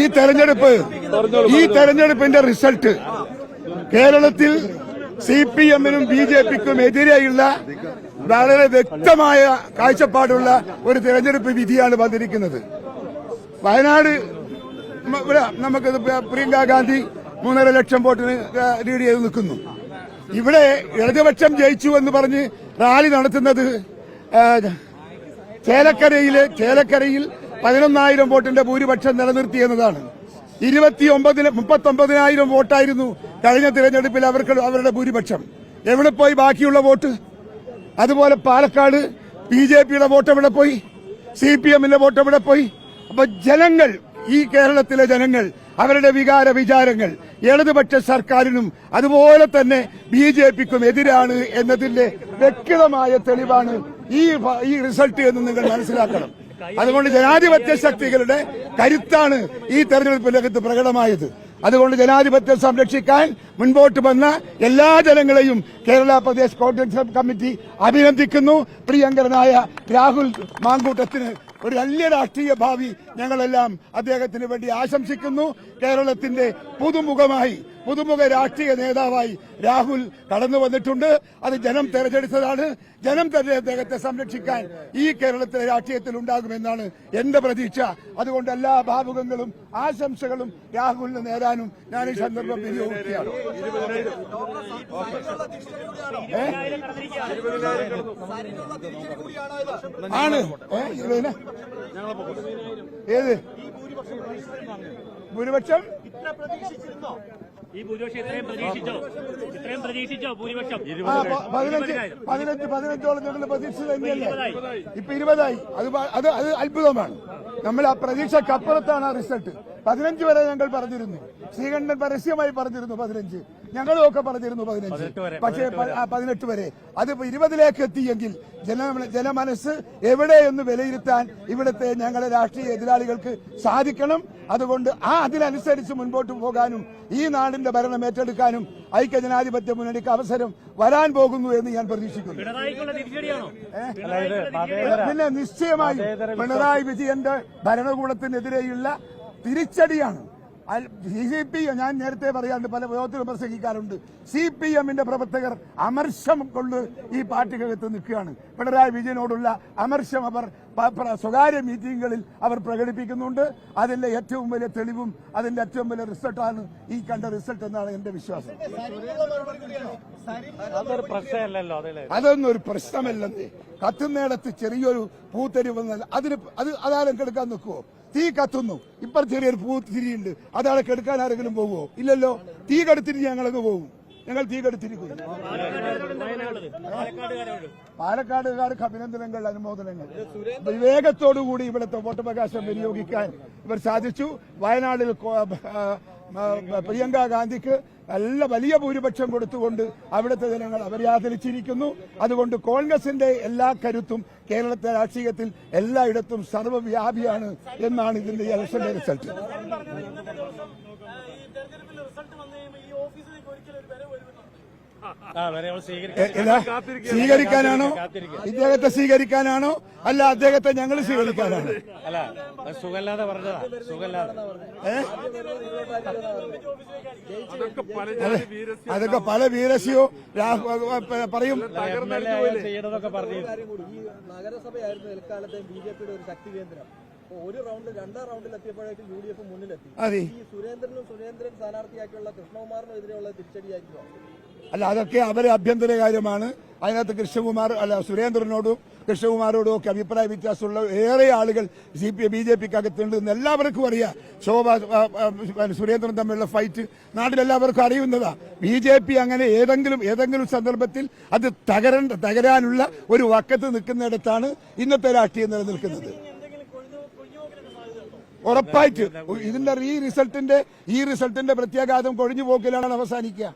ഈ തെരഞ്ഞെടുപ്പ് ഈ തെരഞ്ഞെടുപ്പിന്റെ റിസൾട്ട് കേരളത്തിൽ സി പി എമ്മിനും ബി ജെ പിക്കും എതിരെയുള്ള വളരെ വ്യക്തമായ കാഴ്ചപ്പാടുള്ള ഒരു തെരഞ്ഞെടുപ്പ് വിധിയാണ് വന്നിരിക്കുന്നത്. വയനാട് നമുക്ക് പ്രിയങ്ക ഗാന്ധി മൂന്നര ലക്ഷം വോട്ടിന് ലീഡ് ചെയ്ത് നിൽക്കുന്നു. ഇവിടെ ഇടതുപക്ഷം ജയിച്ചു എന്ന് പറഞ്ഞ് റാലി നടത്തുന്നത് ചേലക്കരയിലെ ചേലക്കരയിൽ പതിനൊന്നായിരം വോട്ടിന്റെ ഭൂരിപക്ഷം നിലനിർത്തി എന്നതാണ്. ഇരുപത്തിയൊമ്പതിന് മുപ്പത്തൊമ്പതിനായിരം വോട്ടായിരുന്നു കഴിഞ്ഞ തിരഞ്ഞെടുപ്പിൽ അവർക്ക് അവരുടെ ഭൂരിപക്ഷം. എവിടെ പോയി ബാക്കിയുള്ള വോട്ട്? അതുപോലെ പാലക്കാട് ബി ജെ പിയുടെ വോട്ട് എവിടെ പോയി? സി പി എമ്മിന്റെ വോട്ട് എവിടെ പോയി? അപ്പൊ ജനങ്ങൾ ഈ കേരളത്തിലെ ജനങ്ങൾ അവരുടെ വികാര വിചാരങ്ങൾ ഇടതുപക്ഷ സർക്കാരിനും അതുപോലെ തന്നെ ബി ജെ പിക്കും എതിരാണ് എന്നതിന്റെ വ്യക്തമായ തെളിവാണ് ഈ റിസൾട്ട് എന്ന് നിങ്ങൾ മനസ്സിലാക്കണം. അതുകൊണ്ട് ജനാധിപത്യ ശക്തികളുടെ കരുത്താണ് ഈ തെരഞ്ഞെടുപ്പ് രംഗത്ത് പ്രകടമായത്. അതുകൊണ്ട് ജനാധിപത്യം സംരക്ഷിക്കാൻ മുൻപോട്ട് വന്ന എല്ലാ ജനങ്ങളെയും കേരള പ്രദേശ് കോൺഗ്രസ് കമ്മിറ്റി അഭിനന്ദിക്കുന്നു. പ്രിയങ്കരനായ രാഹുൽ മാങ്കൂട്ടത്തിന് ഒരു വലിയ രാഷ്ട്രീയ ഭാവി ഞങ്ങളെല്ലാം അദ്ദേഹത്തിന് വേണ്ടി ആശംസിക്കുന്നു കേരളത്തിന്റെ പുതുമുഖമായി പുതുമുഖ രാഷ്ട്രീയ നേതാവായി രാഹുൽ കടന്നു വന്നിട്ടുണ്ട് അത് ജനം തെരഞ്ഞെടുത്തതാണ് ജനം തന്നെ അദ്ദേഹത്തെ സംരക്ഷിക്കാൻ ഈ കേരളത്തിലെ രാഷ്ട്രീയത്തിൽ ഉണ്ടാകുമെന്നാണ് എന്റെ പ്രതീക്ഷ അതുകൊണ്ട് എല്ലാ ഭാവുകങ്ങളും ആശംസകളും രാഹുലിന് നേരാനും ഞാൻ ഈ സന്ദർഭം വിനിയോഗിക്കുകയാണ്? ആണ് ഏ? ഇതിന്? ഏത്? ഭൂരിപക്ഷം? പതിനഞ്ച് പതിനഞ്ച് പതിനഞ്ചോളം ഞങ്ങൾ പ്രതീക്ഷ തന്നെയല്ലേ? ഇപ്പൊ ഇരുപതായി. അത് അത് അത് അത്ഭുതമാണ്. നമ്മൾ ആ പ്രതീക്ഷക്കപ്പുറത്താണ് ആ റിസൾട്ട്. പതിനഞ്ച് വരെ ഞങ്ങൾ പറഞ്ഞിരുന്നു. ശ്രീകണ്ഠൻ പരസ്യമായി പറഞ്ഞിരുന്നു പതിനഞ്ച്. ഞങ്ങളും ഒക്കെ പറഞ്ഞിരുന്നു പതിനഞ്ച്. പക്ഷേ പതിനെട്ട് വരെ. അത് ഇപ്പൊ ഇരുപതിലേക്ക് എത്തിയെങ്കിൽ ജന ജനമനസ്സ് എവിടെയെന്ന് വിലയിരുത്താൻ ഇവിടുത്തെ ഞങ്ങളെ രാഷ്ട്രീയ എതിരാളികൾക്ക് സാധിക്കണം. അതുകൊണ്ട് ആ അതിനനുസരിച്ച് മുൻപോട്ട് പോകാനും ഈ നാടിന്റെ ഭരണം ഏറ്റെടുക്കാനും ഐക്യ ജനാധിപത്യ മുന്നണിക്ക് അവസരം വരാൻ പോകുന്നു എന്ന് ഞാൻ പ്രതീക്ഷിക്കുന്നു. പിന്നെ നിശ്ചയമായും പിണറായി വിജയന്റെ ഭരണകൂടത്തിനെതിരെയുള്ള തിരിച്ചടിയാണ്. സി സി പി ഞാൻ നേരത്തെ പറയാണ്ട് പല വിധത്തിൽ വിമർശിക്കാറുണ്ട്. സി പി എമ്മിന്റെ പ്രവർത്തകർ അമർഷം കൊണ്ട് ഈ പാർട്ടിക്കകത്ത് നിൽക്കുകയാണ്. പിണറായി വിജയനോടുള്ള അമർഷം അവർ സ്വകാര്യ മീറ്റിംഗുകളിൽ അവർ പ്രകടിപ്പിക്കുന്നുണ്ട്. അതിന്റെ ഏറ്റവും വലിയ തെളിവും അതിന്റെ ഏറ്റവും വലിയ റിസൾട്ടാണ് ഈ കണ്ട റിസൾട്ട് എന്നാണ് എന്റെ വിശ്വാസം. അതൊന്നും ഒരു പ്രശ്നമല്ലെന്നേ. കത്തുന്നിടത്ത് ചെറിയൊരു പൂത്തരി വന്നാൽ അതിന് അത് അതാരം കെടുക്കാൻ നിൽക്കുവോ? തീ കത്തുന്നു. ഇപ്പം ചെറിയൊരു പൂ തിരിയുണ്ട്. അതാളെ കെടുക്കാൻ ആരെങ്കിലും പോകുമോ ഇല്ലല്ലോ. തീ കടുത്തിരി ഞങ്ങളങ്ങ് പോകും ഞങ്ങൾ തീ കെടുത്തിരിക്കും. പാലക്കാടുകാർക്ക് അഭിനന്ദനങ്ങൾ അനുമോദനങ്ങൾ. വിവേകത്തോടുകൂടി ഇവിടുത്തെ വോട്ടവകാശം വിനിയോഗിക്കാൻ ഇവർ സാധിച്ചു. ആ, പ്രിയങ്ക ഗാന്ധിക്ക് നല്ല വലിയ ഭൂരിപക്ഷം കൊടുത്തുകൊണ്ട് അവിടുത്തെ ജനങ്ങൾ അവരെ ആദരിച്ചിരിക്കുന്നു. അതുകൊണ്ട് കോൺഗ്രസിന്റെ എല്ലാ കരുത്തും കേരളത്തെ രാഷ്ട്രീയത്തിൽ എല്ലായിടത്തും സർവവ്യാപിയാണ് എന്നാണ് ഇതിന്റെ ഇലക്ഷന്റെ റിസൾട്ട് സ്വീകരിക്കാനാണോ? ഇദ്ദേഹത്തെ സ്വീകരിക്കാനാണോ? അല്ല അദ്ദേഹത്തെ ഞങ്ങൾ സ്വീകരിക്കാനാണോ. അല്ല സുഖല്ലാതെ പറഞ്ഞതാ. സുഖല്ലാതെ. അതൊക്കെ പല വീരസ്യോ പറയും. ചെയ്യണമെന്നൊക്കെ പറഞ്ഞു നഗരസഭയായിരുന്നു എൽക്കാലത്തെ ബി ജെ പിയുടെ ഒരു ശക്തി കേന്ദ്രം. ഒരു റൗണ്ട് രണ്ടാം റൗണ്ടിൽ എത്തിയപ്പോഴേക്കും യു ഡി എഫ് മുന്നിലെത്തി. അതെ. ഈ സുരേന്ദ്രനും സുരേന്ദ്രൻ സ്ഥാനാർത്ഥിയാക്കിയുള്ള കൃഷ്ണകുമാറിനും എതിരെയുള്ള തിരിച്ചടിയായിരിക്കും അല്ല അതൊക്കെ അവരെ ആഭ്യന്തര കാര്യമാണ്. അതിനകത്ത് കൃഷ്ണകുമാർ അല്ല സുരേന്ദ്രനോടും കൃഷ്ണകുമാരോടും ഒക്കെ അഭിപ്രായ വ്യത്യാസമുള്ള ഏറെ ആളുകൾ സി പി ബി ജെ പിക്ക് അകത്തുണ്ട് എന്ന് എല്ലാവർക്കും അറിയാം. ശോഭ സുരേന്ദ്രൻ തമ്മിലുള്ള ഫൈറ്റ് നാട്ടിലെല്ലാവർക്കും അറിയുന്നതാ. ബി ജെ പി അങ്ങനെ ഏതെങ്കിലും ഏതെങ്കിലും സന്ദർഭത്തിൽ അത് തകരണ്ട തകരാനുള്ള ഒരു വക്കത്ത് നിൽക്കുന്നിടത്താണ് ഇന്നത്തെ രാഷ്ട്രീയം നിലനിൽക്കുന്നത്. ഉറപ്പായിട്ട്. ഇതിന്റെ ഈ റിസൾട്ടിന്റെ ഈ റിസൾട്ടിന്റെ പ്രത്യാഘാതം കൊഴിഞ്ഞു പോക്കിലാണ് അവസാനിക്കുക.